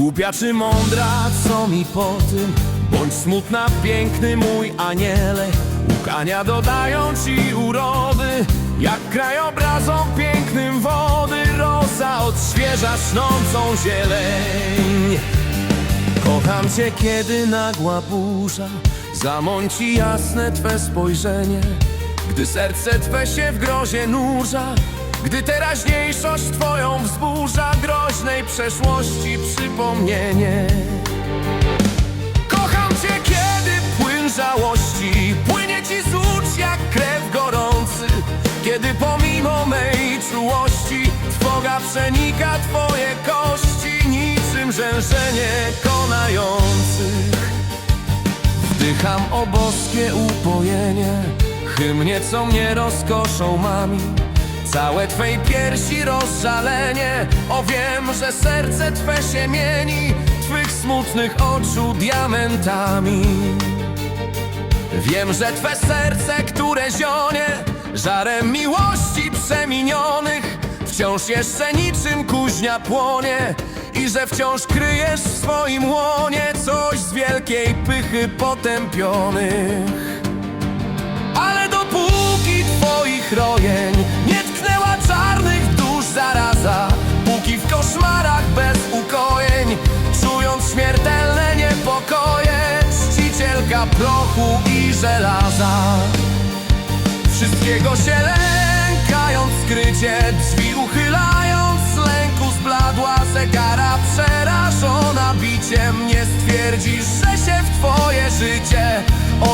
Głupia czy mądra, co mi po tym? Bądź smutna, piękny mój aniele. Łukania dodają ci urody Jak krajobrazom pięknym wody. Rosa odświeża snącą zieleń. Kocham cię, kiedy nagła burza Zamąci jasne twe spojrzenie. Gdy serce twe się w grozie nurza Gdy teraźniejszość twoją wzburza Groźnej przeszłości przypomnienie. Kocham cię, kiedy płyn żałości Płynie ci z ucz jak krew gorący. Kiedy pomimo mej czułości Trwoga przenika twoje kości Niczym rzęszenie konających. Wdycham o boskie upojenie Hymnie, co mnie rozkoszą mami Całe twej piersi rozżalenie. O wiem, że serce twe się mieni. Twych smutnych oczu diamentami. Wiem, że twe serce, które zionie Żarem miłości przeminionych Wciąż jeszcze niczym kuźnia płonie I że wciąż kryjesz w swoim łonie Coś z wielkiej pychy potępionych Prochu i żelaza. Wszystkiego się lękając skrycie Drzwi uchylając lęku zbladła Zegara przerażona. Biciem Nie stwierdzisz, że się w twoje życie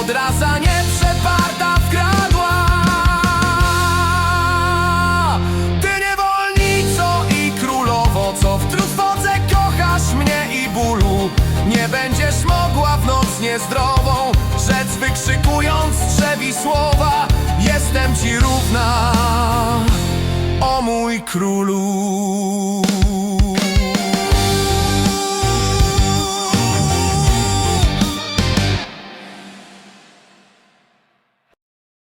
Odraza nieprzeparta wkradła. Ty niewolnico i królowo Co w trwodze kochasz mnie i bólu. Nie będziesz mogła w noc niezdrową Rzec wykrzykując drzewi słowa Jestem ci równa. O mój królu